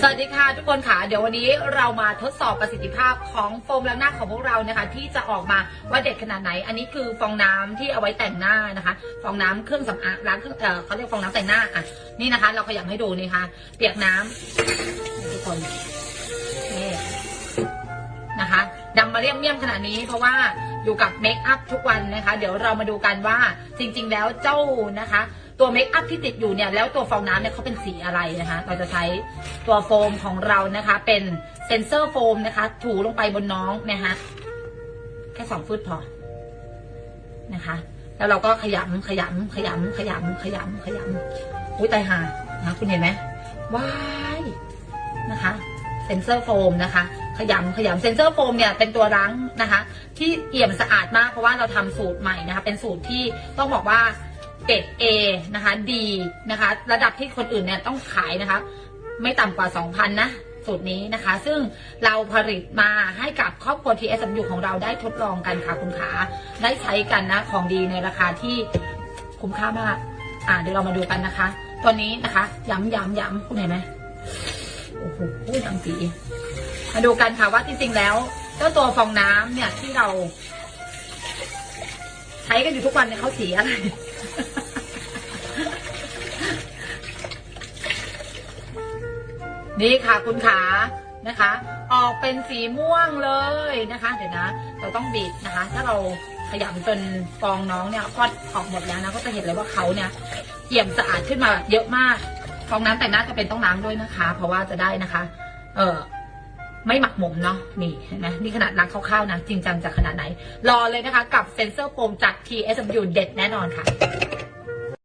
สวัสดีค่ะทุกคนค่ะ เดี๋ยววันนี้เรามาทดสอบประสิทธิภาพของโฟมล้างหน้าของพวกเรานะคะ ที่จะออกมาว่าเด็ดขนาดไหน อันนี้คือฟองน้ำที่เอาไว้แต่งหน้านะคะ ฟองน้ำเครื่องสำอางล้างเครื่องเออเขาเรียกฟองน้ำแต่งหน้าอะนี่นะคะ เราขยำให้ดูนี่ค่ะ เปียกน้ำทุกคนนี่นะคะดำมาเรียมเมี่ยมขนาดนี้เพราะว่าอยู่กับเมคอัพทุกวันนะคะ เดี๋ยวเรามาดูกันว่าจริง ๆ แล้วเจ้านะคะ ตัวเมคอัพที่ติดอยู่เนี่ยแล้วตัวฟองน้ำเนี่ยเขาเป็นสีอะไรนะคะ เราจะใช้ตัวโฟมของเรานะคะ เป็นเซนเซอร์โฟมนะคะ ถูลงไปบนน้องนะคะแค่สองฟุตพอนะคะ แล้วเราก็ขยำขยำขยำขยำขยำขยำอุ้ยตายห่านะคุณเห็นไหมว้ายนะคะเซนเซอร์โฟมนะคะขยำขยำเซนเซอร์โฟมเนี่ยเป็นตัวล้างนะคะ ที่เอี่ยมสะอาดมากเพราะว่าเราทำสูตรใหม่นะคะ เป็นสูตรที่ต้องบอกว่า เกรด A นะคะดีนะคะ ระดับที่คนอื่นเนี่ยต้องขายนะคะ ไม่ต่ำกว่า 2,000 นะ สูตรนี้นะคะ ซึ่งเราผลิตมาให้กับครอบครัว TSMU ของเราได้ทดลองกันค่ะคุณขา ได้ใช้กันนะ ของดีในราคาที่คุ้มค่ามาก อ่าเดี๋ยวเรามาดูกันนะคะ ตัวนี้นะคะ ย้ำย้ำย้ำคุณเห็นไหมโอ้โหดังสีมาดูกันค่ะว่าจริงๆแล้วเจ้าตัวฟองน้ำเนี่ยที่เรา ใช้กันอยู่ทุกวันเนี่ยเขาสีอะไรนี่ค่ะคุณขานะคะ ออกเป็นสีม่วงเลยนะคะ เดี๋ยวนะ เราต้องบีบนะคะ ถ้าเราขยำจนฟองน้องเนี่ยคลอดออกหมดแล้วนะ ก็จะเห็นเลยว่าเขาเนี่ยเอี่ยมสะอาดขึ้นมาแบบเยอะมาก ฟองน้ำแต่งหน้าจะเป็นต้องล้างด้วยนะคะ เพราะว่าจะได้นะคะ เออ ไม่หมักหมมเนาะนี่นะนี่ขนาดล้างคร่าวๆนะ จริงจังจากขนาดไหน รอเลยนะคะ กับเซนเซอร์โฟมจาก TSMU เด็ดแน่นอนค่ะ